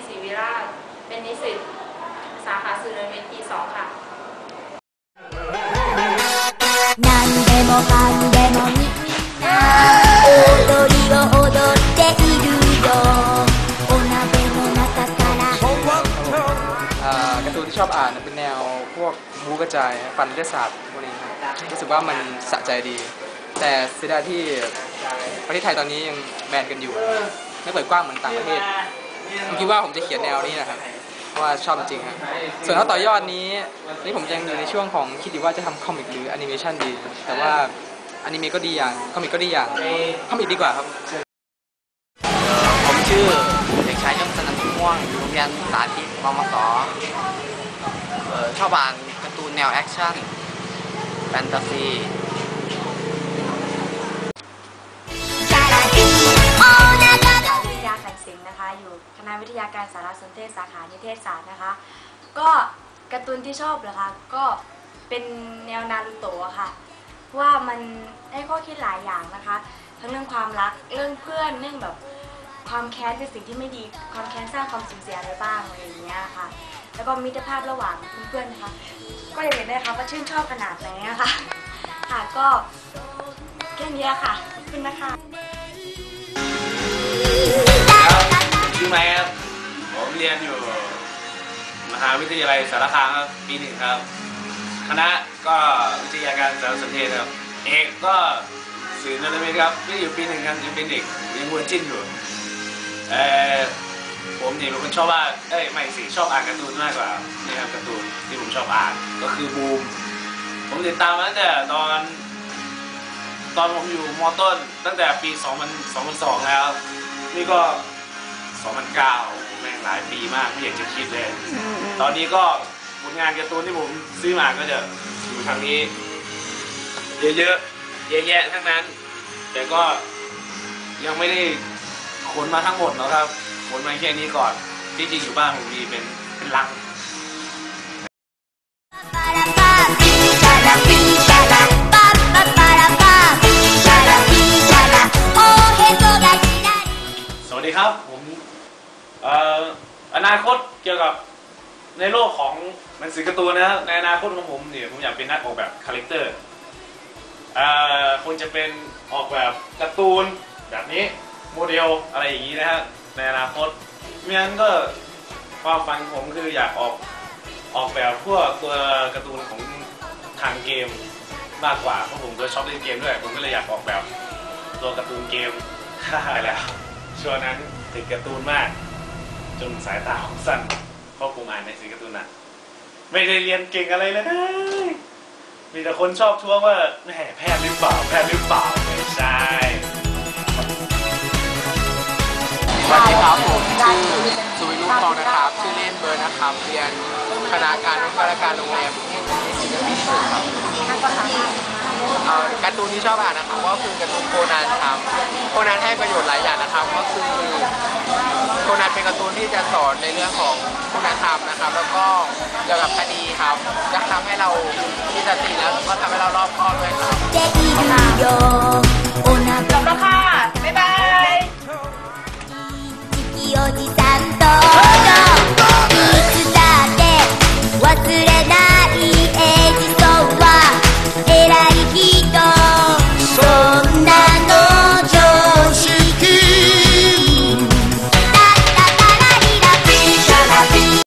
นิสิตสาขาสื่อเรียนวิทย์ปีสองค่ะ なんでもかんでもみんな踊りを踊っているよお鍋の中から อ่าการ์ตูนที่ชอบอ่านเป็นแนวพวกบูกระจายฟันวิทยาศาสตร์พวกนี้ครับรู้สึกว่ามันสะใจดี แต่เสียดายที่ประเทศไทยตอนนี้ยังแบนกันอยู่ ไม่เปิดกว้างเหมือนต่างประเทศ ผมคิดว่าผมจะเขียนแนวนี้นะครับเพราะว่าชอบจริงครับส่วนถ้าต่อยอดนี้นี่ผมยังอยู่ในช่วงของคิดอยู่ว่าจะทำคอมิกหรือแอนิเมชันดี แต่ว่าอนิเมะก็ดีอย่างคอมิกก็ดีอย่างคอมิกดีกว่าครับผมชื่อเด็กชายยศสนันม่วงโรงเรียนสาธิตมมสเออชอบอ่านการ์ตูนแนวแอคชั่นแฟนตาซี ณะวิทยาการสารสนเทศสาขานิเทศศาสตร์นะคะ ก็การ์ตูนที่ชอบเหรอคะก็เป็นแนวนารูโตะค่ะ ว่ามันให้ข้อคิดหลายอย่างนะคะ ทั้งเรื่องความรักเรื่องเพื่อนเรื่องแบบความแค้นเป็นสิ่งที่ไม่ดีความแค้นสร้างความสูญเสียอะไรบ้างอะไรอย่างเงี้ยค่ะ แล้วก็มิตรภาพระหว่างเพื่อนๆนะคะ ก็อยากเห็นได้ค่ะว่าชื่นชอบขนาดไหนนะคะค่ะก็แค่นี้ค่ะขอบคุณนะคะ เรียนอยู่ มหาวิทยาลัยสารคามครับปีหนึ่งครับ คณะก็วิทยาการสารสนเทศครับ เอกก็สื่อนรมิตครับนี่อยู่ปีหนึ่งครับยังเป็นเด็กยังวัวจิ้นอยู่เออผมเนี่ยเป็นคนชอบว่าเอ้ยไม่สิชอบอ่านการ์ตูนมากกว่านี่ครับการ์ตูนที่ผมชอบอ่านก็คือบูม ผมติดตามมาตั้งแต่ตอน ตอนผมอยู่มต้น ตั้งแต่ปี 2000 2002 แล้ว นี่ก็ 2009 หลายปีมากไม่อยากจะคิดเลย ตอนนี้ก็ผลงานการ์ตูนที่ผมซื้อมาก็จะอยู่ทางนี้ เยอะๆแยะๆทั้งนั้น แต่ก็ยังไม่ได้ขนมาทั้งหมดหรอกครับขนมาแค่นี้ก่อน ที่จริงอยู่บ้านผมมีเป็นเป็นลังสวัสดีครับผมเอ่ออนาคตเกี่ยวกับในโลกของหนังสือการ์ตูนนะครับในอนาคตของผมเนี่ยผมอยากเป็นนักออกแบบคาแรคเตอร์คงจะเป็นออกแบบการ์ตูนแบบนี้โมเดลอะไรอย่างนี้นะฮะในอนาคตไม่งั้นก็ความฝันของผมคืออยากออกออกแบบพวกตัวการ์ตูนของทางเกมมากกว่าเพราะผมก็ชอบเล่นเกมด้วยผมก็เลยอยากออกแบบตัวการ์ตูนเกมไปแล้วช่วงนั้นติดการ์ตูนมาก จนสายตาผมสั้นเพราะผมอ่านหนังสือการ์ตูนน่ะ ไม่ได้เรียนเก่งอะไรเลยมีแต่คนชอบทวงว่าแหมแพทย์หรือเปล่า แพทย์หรือเปล่าไม่ใช่สวัสดีครับผมชื่อสุวิรุทองนะครับชื่อเล่นเบอร์นะครับเรียนคณะการวิชาการโรงแรมที่ศิลปินครับ การ์ตูนที่ชอบอ่านนะครับก็คือการ์ตูนโคนันครับโคนันให้ประโยชน์หลายอย่างนะครับ ก็คือโคนันเป็นการ์ตูนที่จะสอนในเรื่องของคุณธรรมนะครับ แล้วก็เกี่ยวกับคดีครับจะทำให้เรามีสติแล้วก็ทำให้เรารอบคอบด้วยครับ